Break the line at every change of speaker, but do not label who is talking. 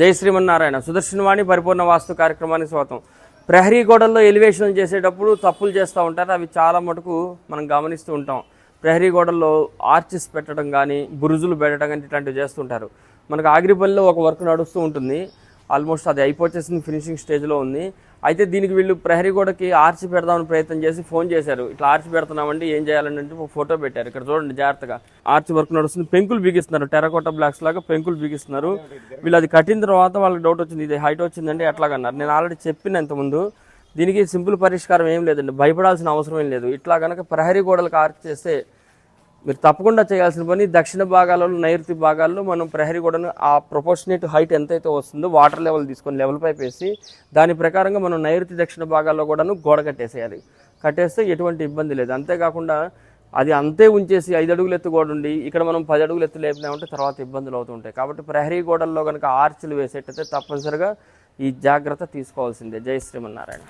జై శ్రీమన్నారాయణ. సుదర్శనవాణి పరిపూర్ణ వాస్తు కార్యక్రమానికి స్వాగతం. ప్రహరీ గోడల్లో ఎలివేషన్ చేసేటప్పుడు తప్పులు చేస్తూ ఉంటారు. అవి చాలా మటుకు మనం గమనిస్తూ ఉంటాం. ప్రహరీ గోడల్లో ఆర్చెస్ పెట్టడం కానీ బురుజులు పెట్టడం కానీ ఇట్లాంటివి చేస్తుంటారు మనకు ఆగిరిపల్లిలో ఒక వర్క్ నడుస్తూ ఉంటుంది. ఆల్మోస్ట్ అది అయిపోచేసింది ఫినిషింగ్ స్టేజ్లో ఉంది. అయితే దీనికి వీళ్ళు ప్రహరీ గోడకి ఆర్చి పెడదామని ప్రయత్నం చేసి ఫోన్ చేశారు. ఇట్లా ఆర్చి పెడుతున్నామండి ఏం చేయాలని అంటే ఒక ఫోటో పెట్టారు. ఇక్కడ చూడండి జాగ్రత్తగా. ఆర్చి వర్క్ నడుస్తుంది పెంకులు బిగిస్తున్నారు. టెరకోట బ్లాక్స్ లాగా పెంకులు బిగిస్తున్నారు. వీళ్ళు అది కట్టిన తర్వాత వాళ్ళకి డౌట్ వచ్చింది ఇది హైట్ వచ్చిందండి ఎట్లాగన్నారు. నేను ఆల్రెడీ చెప్పిన ఇంతకుముందు దీనికి సింపుల్ పరిష్కారం ఏం లేదండి. భయపడాల్సిన అవసరం ఏం లేదు. ఇట్లా కనుక ప్రహరీ గోడలకు ఆర్చి చేస్తే మీరు తప్పకుండా చేయాల్సిన పని దక్షిణ భాగాలలో నైరుతి భాగాల్లో మనం ప్రహరీ గోడను ఆ ప్రొపోర్షనేట్ హైట్ ఎంతైతే వస్తుందో వాటర్ లెవెల్ తీసుకొని లెవెల్ పైప్ వేసి దాని ప్రకారంగా మనం నైరుతి దక్షిణ భాగాల్లో కూడాను గోడ కట్టేసేయాలి. కట్టేస్తే ఎటువంటి ఇబ్బంది లేదు. అంతేకాకుండా అది అంతే ఉంచేసి ఐదు అడుగులు ఎత్తు గోడ ఉండి ఇక్కడ మనం పది అడుగులు ఎత్తు లేపినామంటే తర్వాత ఇబ్బందులు అవుతుంటాయి కాబట్టి ప్రహరీ గోడల్లో కనుక ఆర్చిలు వేసేటైతే తప్పనిసరిగా ఈ జాగ్రత్త తీసుకోవాల్సిందే. జై శ్రీమన్నారాయణ.